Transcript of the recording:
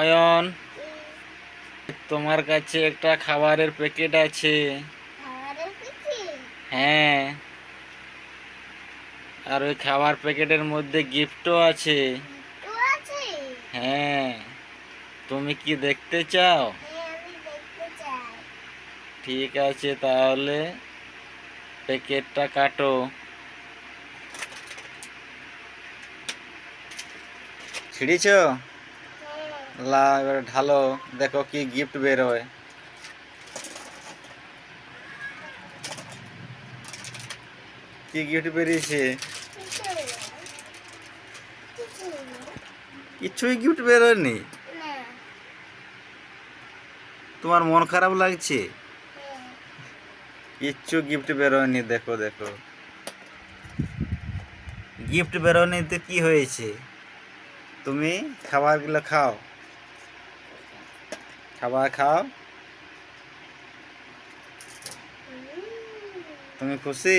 অয়ন তোমার কাছে একটা খাবারের প্যাকেট আছে। হ্যাঁ। আর ওই খাবার প্যাকেটের মধ্যে গিফটও আছে। হ্যাঁ। তুমি কি দেখতে চাও? হ্যাঁ ঠিক আছে তাহলে প্যাকেটটা কাটো। ছিঁড়িছ? লা, এবারে ঢালো। দেখো কি গিফট বেরোয় কি গিফট বেরিয়েছে? কিছুই গিফট বেরোয়নি তোমার মন খারাপ লাগছে? কিচ্ছু গিফট বেরোয়নি দেখো দেখো। গিফট বেরোয়নি তো কি হয়েছে? তুমি খাবারগুলো খাও। খাবার খাও। তুমি খুশি?